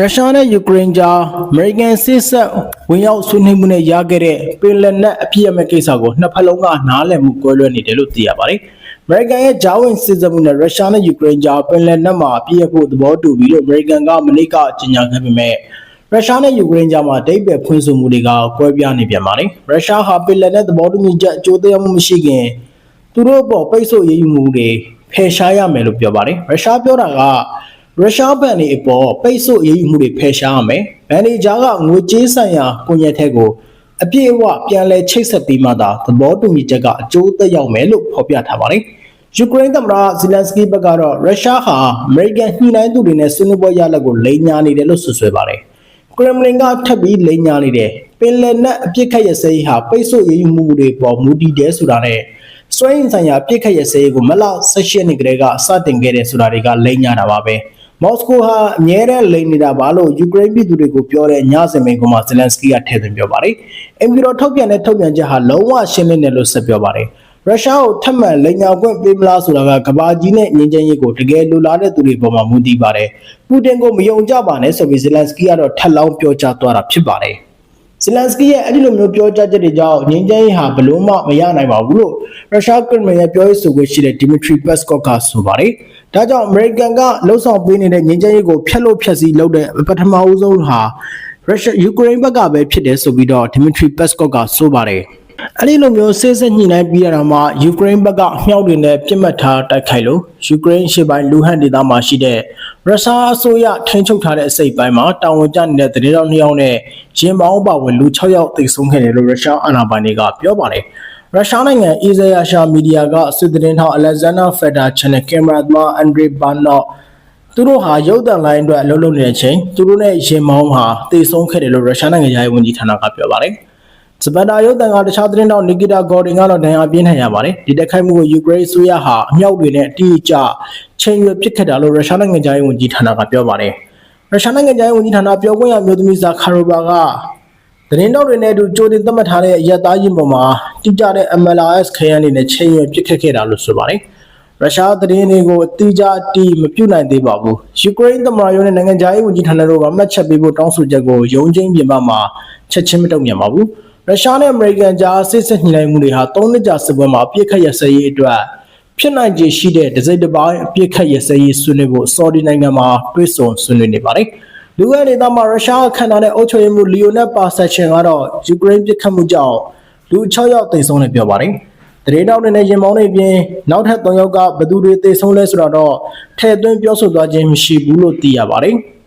ရုရှားနဲ့ယူကရိန်းကြားအမေရိကန်စစ်ဆက်ဝင်ရောက်ဆွေးနွေးမှုနဲ့ရခဲ့တဲ့ပင်လယ်နက်အပြည့်အမဲ့ကိစ္စကိုနှစ်ဖက်လုံးကနားလည်မှုကွဲလွဲနေတယ်လို့သိရပါတယ်။အမေရိကန်ရဲ့ဂျာဝင်စစ်ဆက်မှုနဲ့ရုရှားနဲ့ယူကရိန်းကြားပင်လယ်နက်မှာအပြည့်အဖို့သဘောတူပြီးလို့အမေရိကန်ကမနေ့ကကြေညာခဲ့ပေမဲ့ရုရှားနဲ့ယူကရိန်းကြားမှာဒိတ်ပဲဖွင့်ဆိုမှုတွေကကွဲပြားနေပြန်ပါတယ်။ရုရှားဟာပင်လယ်နက်သဘောတူညီချက်အကျိုးသက်ရောက်မှုမရှိခင်သူတို့အပေါ်ပိတ်ဆို့ရေးယူမှုတွေဖယ်ရှားရမယ်လို့ပြောပါတယ်။ရုရှားပြောတာက ရုရှားဘဏ်တွေအပေါ်ပိတ်ဆို့ရေးယူမှုတွေဖယ်ရှားရမယ်။ဘဏ်တွေကြားကငွေကြေးဆိုင်ရာကွန်ရက်ထဲကိုအပြည့်အဝပြန်လည်ချိတ်ဆက်ပြီးမှသာသဘောတူညီချက်ကအကျိုးသက်ရောက်မယ်လို့ဖော်ပြထားပါတယ်။ယူကရိန်းသမ္မတဇီလန်စကီဘက်ကတော့ရုရှားဟာအမေရိကန်ညှိနှိုင်းသူတွေနဲ့ဆွေးနွေးပွဲရလဒ်ကိုလိမ်ညာနေတယ်လို့ဆွဆွဲပါတယ်။ကရမလင်ကထပ်ပြီးလိန်ညာနေတယ်ပင်လယ်နက်အပြစ်ခတ်ရစဲဟာပိတ်ဆို့ရေးယူမှုတွေပေါ်မူတည်တယ်ဆိုတာနဲ့စွဲရင်ဆိုင်ရာပြစ်ခတ်ရစဲကိုမလ16နှစ်ကလေးကစတင်ခဲ့တယ်ဆိုတာတွေကလိန်ညာတာပါပဲ မော်စကိုဟာအမြဲတမ်းလိန်နေတာပါလို့ယူကရိန်းပြည်သူတွေကိုပြောတဲ့ညစင်မိန်ကမှာဇလန်စကီကထည့်သွင်းပြောပါတယ်အင်ပီရိုထုတ်ပြန်တဲ့ထုတ်ပြန်ချက်ဟာလုံးဝရှင်းလင်းတယ်လို့ဆက်ပြောပါတယ်ရုရှားကိုထပ်မံလိန်ညာခွင့်ပေးမလားဆိုတာကကဘာကြီးနဲ့ငင်းချင်ရေးကိုတကယ်လိုလားတဲ့သူတွေပေါ်မှာမူတည်ပါတယ်။ပူတင်ကိုမယုံကြပါနဲ့ဆိုပြီးဇလန်စကီကတော့ထပ်လောင်းပြောကြားသွားတာဖြစ်ပါတယ်။ ဇလန်စကီရဲ့အဲ့ဒီလိုမျိုးပြောကြားချက်တွေကြောင့်ငင်းချင်ရေးဟာဘလို့မှမရနိုင်ပါဘူးလို့ရုရှားကရမလင်ရဲ့ပြောရေးဆိုခွင့်ရှိတဲ့ဒီမီထရီပက်စကော့ကဆိုပါတယ်။ဒါကြောင့်အမေရိကန်ကလှုပ်ဆောင်ပေးနေတဲ့ငင်းချင်ရေးကိုဖျက်လို့ဖျက်ဆီးလုပ်တဲ့ပထမဦးဆုံးဟာရုရှားယူကရိန်းဘက်ကပဲဖြစ်တယ်ဆိုပြီးတော့ဒီမီထရီပက်စကော့ကဆိုပါတယ်။ အဲ့ဒီလိုမျိုးစစ်စစ်ညှိနှိုင်းပြီးရတာမှယူကရိန်းဘက်ကမြောက်တွေနဲ့ပြစ်မှတ်ထားတိုက်ခိုက်လို့ယူကရိန်းရှေ့ပိုင်းလူဟန်ဒေသမှာရှိတဲ့ရုရှားအစိုးရထိန်းချုပ်ထားတဲ့အစိပ်ပိုင်းမှာတာဝန်ကျနေတဲ့တရေတော်နှစ်ယောက်နဲ့ရင်ပေါင်းပါဝင်လူ6ယောက်သေဆုံးခဲ့တယ်လို့ရုရှားအာဏာပိုင်တွေကပြောပါတယ်ရုရှားနိုင်ငံအီဇယာရှာမီဒီယာကစစ်သတင်းထောက်အလက်ဇန်နာဖက်တာချန်နယ်ကင်မရာသမားအန်ဒရီဘာနော့သူတို့ဟာရုပ်သံလိုင်းအတွက်အလုပ်လုပ်နေတဲ့အချိန်သူတို့နဲ့ရင်မောင်းဟာတေဆုံးခဲ့တယ်လို့ရုရှားနိုင်ငံရဲ့ဝန်ကြီးဌာနကပြောပါတယ်။ စပန်တာရုပ်သံကတခြားသတင်းတောက်နီဂီတာဂေါ်ဒင်ကတော့ဒဏ်ရာပြင်းထန်ရပါတယ်။ဒီတက်ခိုက်မှုကိုယူကရိန်းအစိုးရဟာအမြောက်တွေနဲ့အတိအကျချိန်ရွယ်ပစ်ခတ်တာလို့ရုရှားနိုင်ငံရဲ့ဝန်ကြီးဌာနကပြောပါတယ်။ရုရှားနိုင်ငံရဲ့ဝန်ကြီးဌာနပြောခွင့်ရမျိုးသမီးဇာခါရိုဘာကသတင်းတောက်တွေနဲ့အတူကြိုတင်သတ်မှတ်ထားတဲ့ရက်သားရင်ပေါ်မှာတိကျတဲ့ MLS ခရမ်းတွေနဲ့ချိန်ရွယ်ပစ်ခတ်ခဲ့တာလို့ဆိုပါတယ်။ရုရှားသတင်းတွေကိုအတိအကျအတီးမပြုတ်နိုင်သေးပါဘူး။ယူကရိန်းသမ္မတရုံးနဲ့နိုင်ငံခြားရေးဝန်ကြီးဌာနတို့ကမှတ်ချက်ပေးဖို့တောင်းဆိုချက်ကိုရုံးချင်းပြင်ပမှာချက်ချင်းမတုံ့ပြန်ပါဘူး။ ရုရှားနဲ့အမေရိကန်ကြားစစ်စစ်ညှိနှိုင်းမှုတွေဟာ၃နှစ်ကြာစစ်ပွဲမှာအပြစ်ခတ်ရစရေးအတွက်ဖြစ်နိုင်ခြေရှိတဲ့ဒစိမ့်တစ်ပိုင်းအပြစ်ခတ်ရစရေးဆွေးနွေးဖို့ဆော်ဒီနိုင်ငံမှာတွဲဆုံဆွေးနွေးနေပါတယ်။လူဝင်ဒေသမှာရုရှားခန္ဓာနဲ့အုပ်ချုပ်ရေးမှူးလီယိုနက်ပါဆက်ရှင်ကတော့ယူကရိန်းပြစ်ခတ်မှုကြောင့်လူ6ယောက်သေဆုံးတယ်ပြောပါတယ်။တရေတောက်တွေနဲ့ရင်မောင်းတွေအပြင်နောက်ထပ်3ယောက်ကဘယ်သူတွေသေဆုံးလဲဆိုတော့ထည့်သွင်းပြောဆိုသွားခြင်းမရှိဘူးလို့သိရပါတယ်။